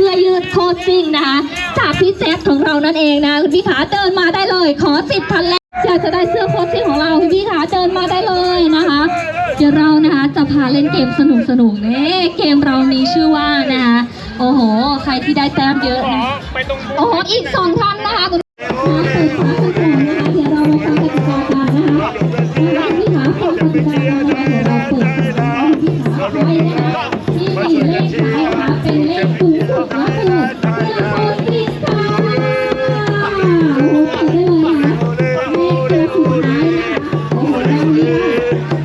สื้อยืดโคตรซิ่งนะคะจากพี่แจ็ของเรานั่นเองนะคุณพี่ขาเดินมาได้เลย ขอสิบพันแรกอยาจะได้เสื้อโคตรซิ่งของเราคุณพี่ขาเดินมาได้เลยนะคะ เดี๋ยวเรานะคะจะพาเล่นเกมสนุกสนุกเนี่เกมเรานี้ชื่อว่านะคะโอ้โห ใครที่ได้แต้มเยอะนะโอ้โหอีกสองท่านนะคะ Amém.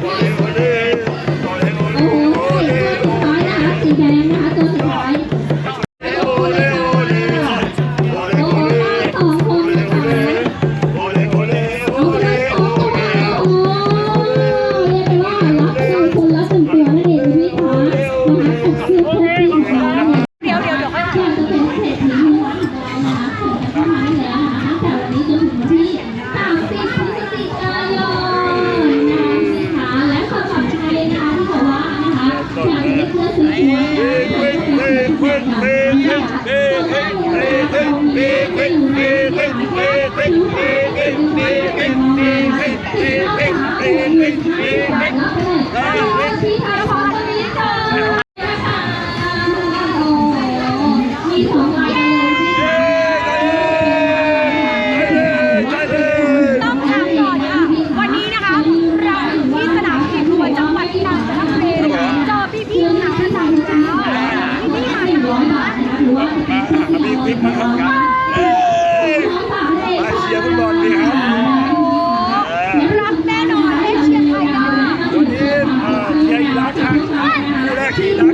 Happy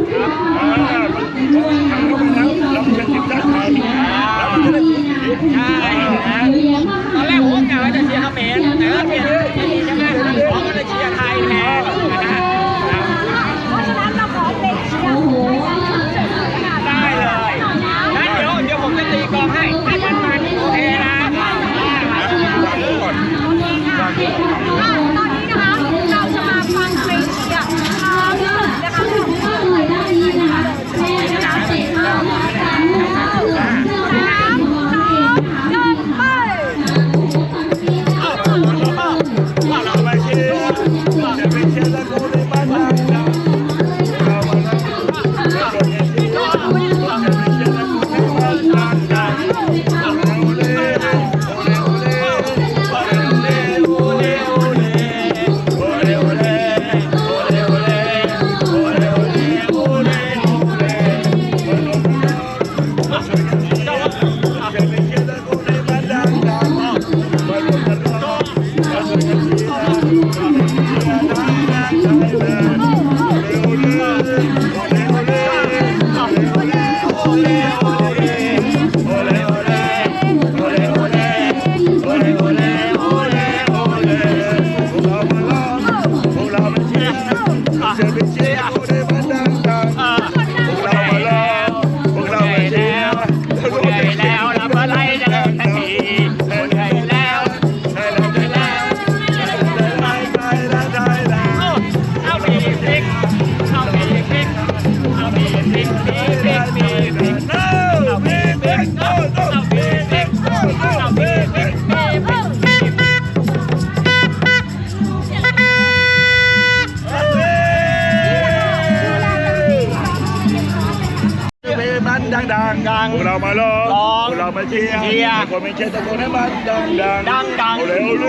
งดังดังพวกเรามาร้องร้องพวกเรามาเชียร์เชียร์คนไม่เชียร์ตะโกนให้มันดังดังดังดังโอเลโอเล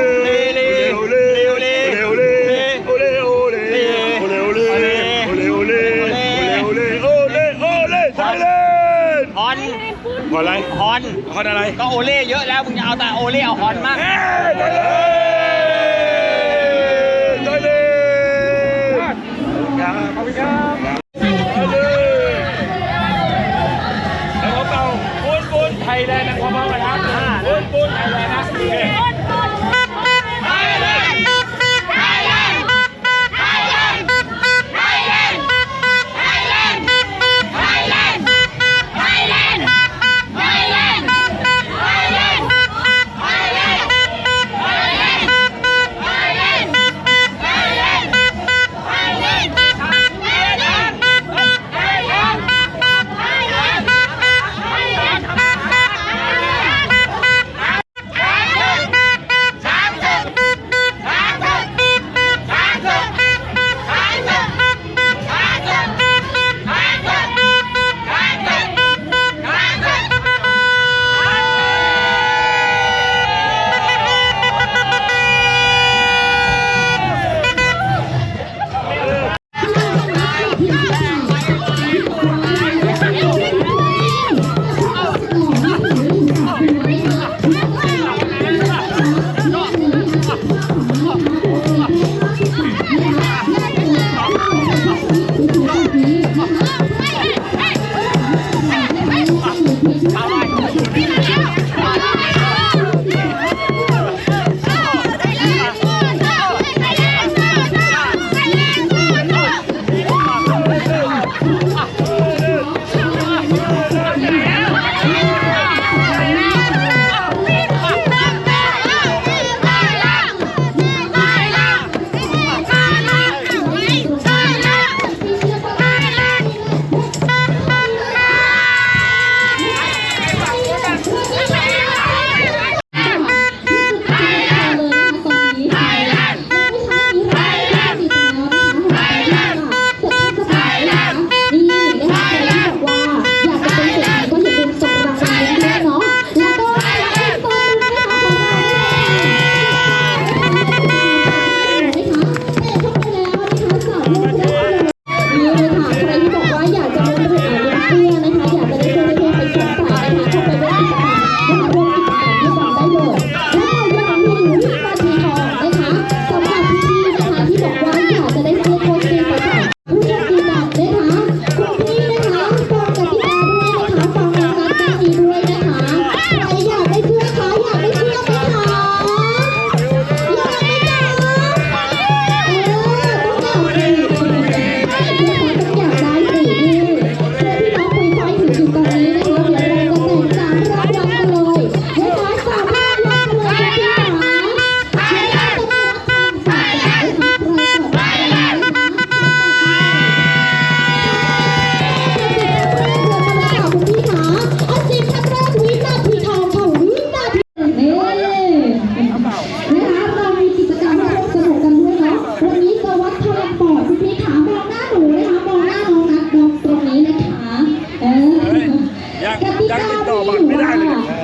โอเลโอเลโอเลโอเลโอเลโอเลโอเลโอเลโอเลโอเลโอเลโอเลโอเลโอเลโอเลไทยแลนด์ฮอนฮอนอะไรฮอนฮอนอะไรก็โอเล่เยอะแล้วมึงจะเอาแต่โอเล่เอาฮอนมากเฮ้ไทยแลนด์ไทยแลนด์ขอบคุณครับ ได้นะพ่อพ่อมาแล้วปุ้นปุ้นไทยแลนด์นะ Hallelujah.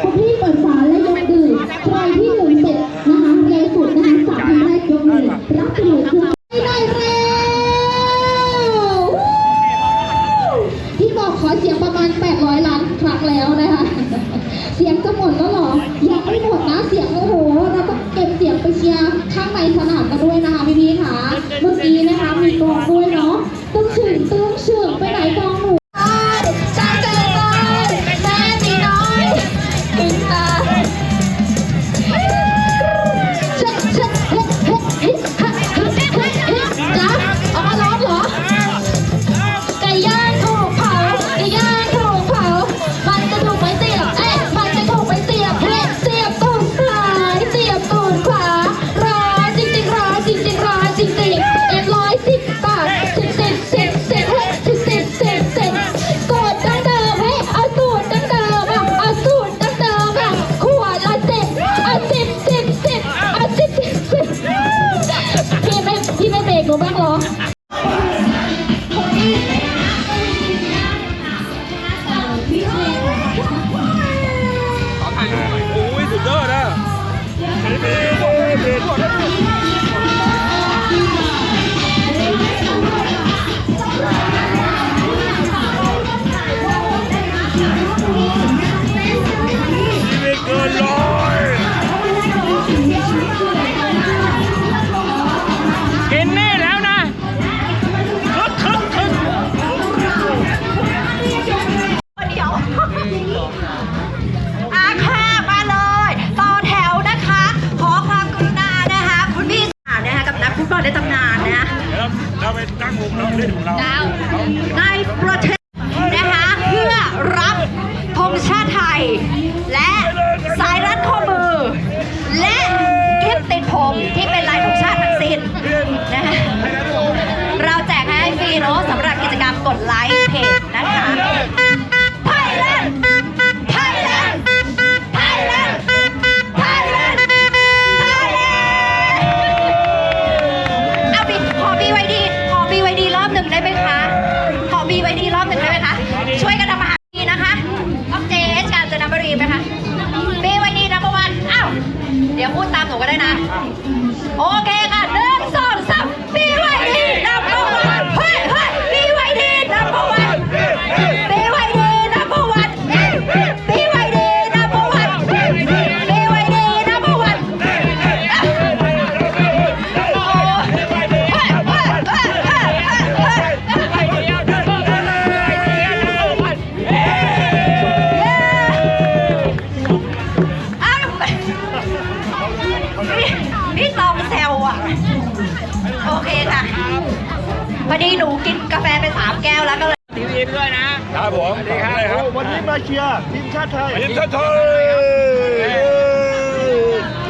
เชียร์ทีมชาติไทย ทีมชาติไทย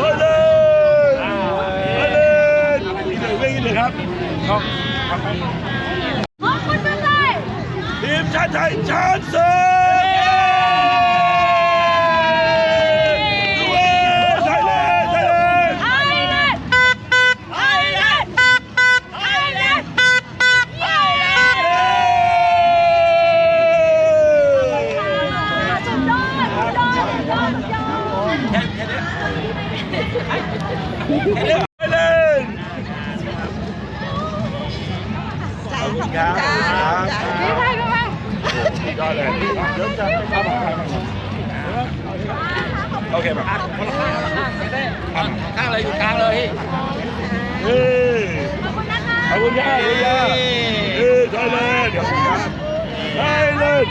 มาเลยมาเลยวิ่งเลยครับช่องทำให้ขอบคุณมากเลยทีมชาติไทยชาติเสือไทยแลนด์ไทยแลนด์ ไทยแลนด์ไทยแลนด์ไทยแลนด์ไทยแลนด์สุดยอดสุดยอดสุดยอดสุดยอด ไทยแลนด์ ขอบคุณครับครับไม่ใช่ก็ว่าก็เลยเดี๋ยวจะไปเข้ามาโอเคมาข้างเลยอยู่กลางเลยเฮ้ยขอบคุณนะคะขอบคุณย่าขอบคุณย่าเฮ้ยไทยแลนเดี๋ยวไทยแลนด์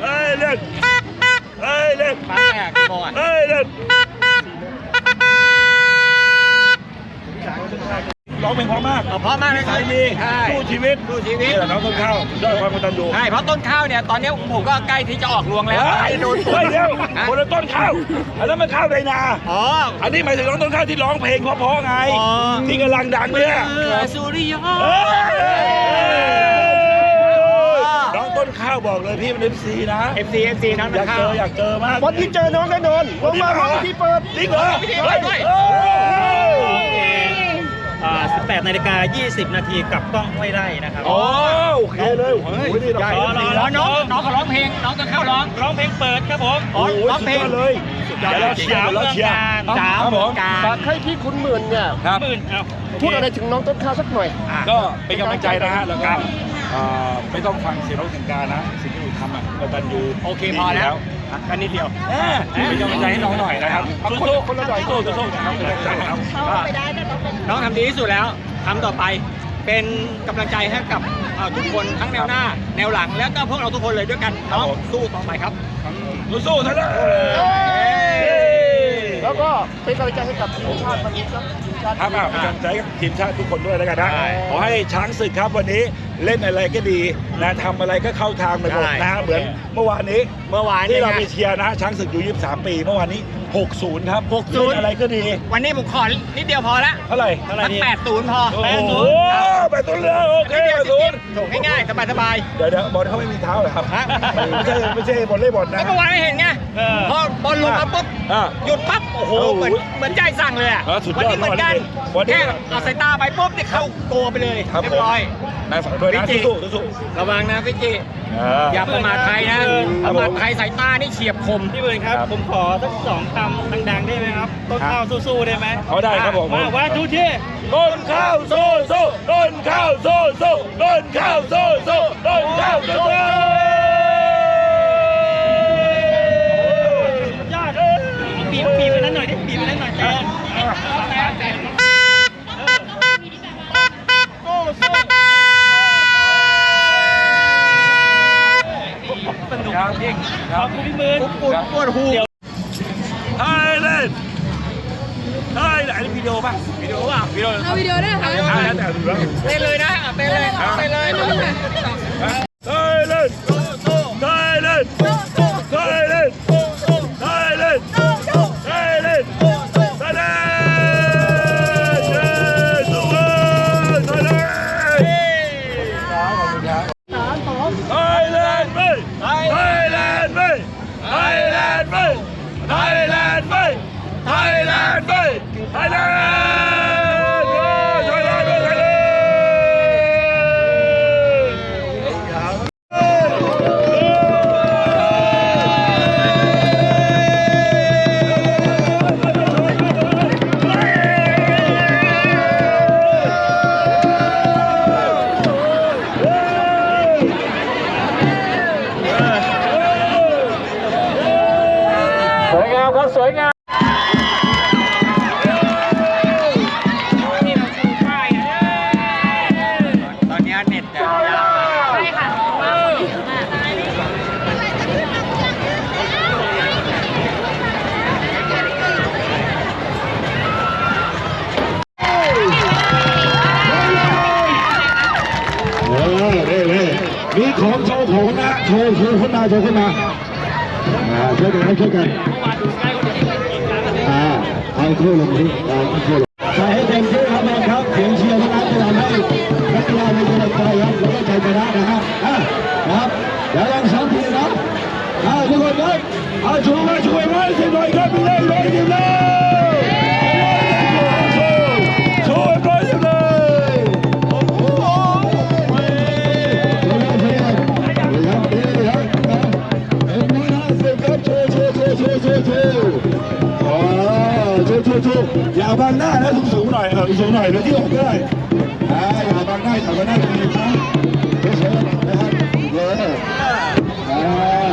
ไทยแลนด์ไทยแลนด์ปลาแตกกี่โมงอะไทยแลน ร้องเพลงเพราะมากเพราะมากเลยใครมีใช่สู้ชีวิตสู้ชีวิตนี่แหละน้องต้นข้าวด้อยความกตัญญูใช่เพราะต้นข้าวเนี่ยตอนนี้ผมก็ใกล้ที่จะออกรวงแล้วเฮ้ยโดนเฮ้ยเดี๋ยวคนละต้นข้าวอันนั้นมันข้าวไรนาอ๋ออันนี้หมายถึงน้องต้นข้าวที่ร้องเพลงเพราะๆไงอ๋อที่กำลังดังเนี่ยสุริยเอ้ยน้องต้นข้าวบอกเลยพี่เป็นเอฟซีนะเอฟซีเอฟซีน้องอยากข้าเจวออยากเจอมากวันนี้เจอน้องแน่นอนลงมาหาที่เปิดจริงเหรอ พี่ เฮ้ย ด้วย เอ้ย อ่า18นาฬิกา20 นาทีกับกล้องห้วยไร่นะครับโอ้โอเคเลยโอ้โหนี่เรารอรอรอน้องน้องเขาร้องเพลงน้องต้นข้าวร้องร้องเพลงเปิดครับผมโอ้โหร้องสุดเพลยงอดเลยเดี๋ยวเราเชียร์เดี๋ยวเราเชียร์สามครับผมกลางฝากให้พี่คุณหมื่นเนี่ยครับหมื่นเอาโอเคพูดอะไรถึงน้องต้นข้าวสักหน่อย ก็เป็นกำลังใจนะฮะแล้วก็เอ่อ ไม่ต้องฟังเสียงร้องเสียงการนะสิ่งที่หนูทำอะกตัญญูโอเคพอแล้วกันนิดเดียวแหมเป็นกำลังใจให้น้องหน่อยนะครับสู้ๆคนละหน่อยสู้ๆสู้ๆนะครับเป็นกำลังใจครับน้องทำดีที่สุดแล้วทำต่อไปเป็นกำลังใจให้กับเอ่อทุกคนทั้งแนวหน้า แนวหลังแล้วก็พวกเราทุกคนเลยด้วยกันน้องสู้ต่อไปครับสู้ๆท่านเลยแล้วก็เป็นกำลังใจให้กับทีมชาติวันนี้ครับทีมชาติครับอะเป็นกำลังใจกับทีมชาติทุกคนด้วยแล้วกันนะใช่ขอให้ช้างศึกครับวันนี้ เล่นอะไรก็ดีนะทำอะไรก็เข้าทางไปหมดใช่นะเหมือนเมื่อวานนี้เมื่อวานที่เรานี่ไปไงเชียร์นะช้างศึกอยู่23 ปี เมื่อวานนี้ 60 ครับ60เล่นอะไรก็ดี วันนี้ผมขอนิดเดียวพอละเท่าไหร่เท่าไหร่สักดีแปดศูนย์พอโอ้โหแปดศูนย์เลยโอเคนิดเดียวแปดศูนย์ถูกง่ายๆสบายเดี๋ยวเดี๋ยวบอลเขาไม่มีเท้าเหรอครับฮะไม่ใช่ไม่ใช่บอลเล่บอลๆนะแล้วเมื่อวานไม่เห็นไงเออพอบอลลงมาปุ๊บอะหยุดปั๊บโอ้โหโอ้โหเหมือนเหมือนใจสั่งเลยอะเออสุดยอดวันนี้เหมือนกันวันนี้แค่เอาสายตาไปปุ๊บเนี่ยเข้าโกไปเลยครับเรียผมบร้อยนายฝากด้วยนะฟิจิสู้ๆสู้ระวังนะฟิจิๆอย่าประมาทใครนะประมาทใครสายตานี่เฉียบคม พี่เบิร์นครับผมขอสักสองคำดังๆ ได้ไหมครับ ต้นข้าวสู้ๆ ได้ไหมเอาได้ครับผมมาว่าทุกที่ต้นข้าวโซ่โซ่ต้นข้าวโซ่โซ่ต้นข้าวโซ่โซ่ต้นข้าวโซ่ สวยงามตอนนี้เน็ตจะยาวใช่ค่ะเพราะว่าคนเยอะมากเออเร่เร่มีของโชว์ของนะโชว์โชว์ขึ้นมาโชว์ขึ้นมาอ่าช่วยกันครับช่วยกันอ่าายคู่ลงที่เอาคู่ลงใส่ให้เต็มที่ครับแม่ครับเสียงเชียร์ที่นั้นจะทำให้นักกีฬามีกำลังใจครับแล้วก็ใจชนะนะฮะอะครับเดี๋ยวลองซ้อมทีนะครับอ่าทุกคนครับเอาชูมาช่วยมาสิหน่อยครับพี่เล่นร้อยสิบเลย อย่าบังหน้านะสูงสูงหน่อยเออสูงหน่อยเดี๋ยวที่ออกได้อ่าอย่าบังหน้าอย่าบังหน้าตรงนี้นะเฉยๆนะครับเอออ่า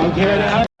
โอเคนะครับ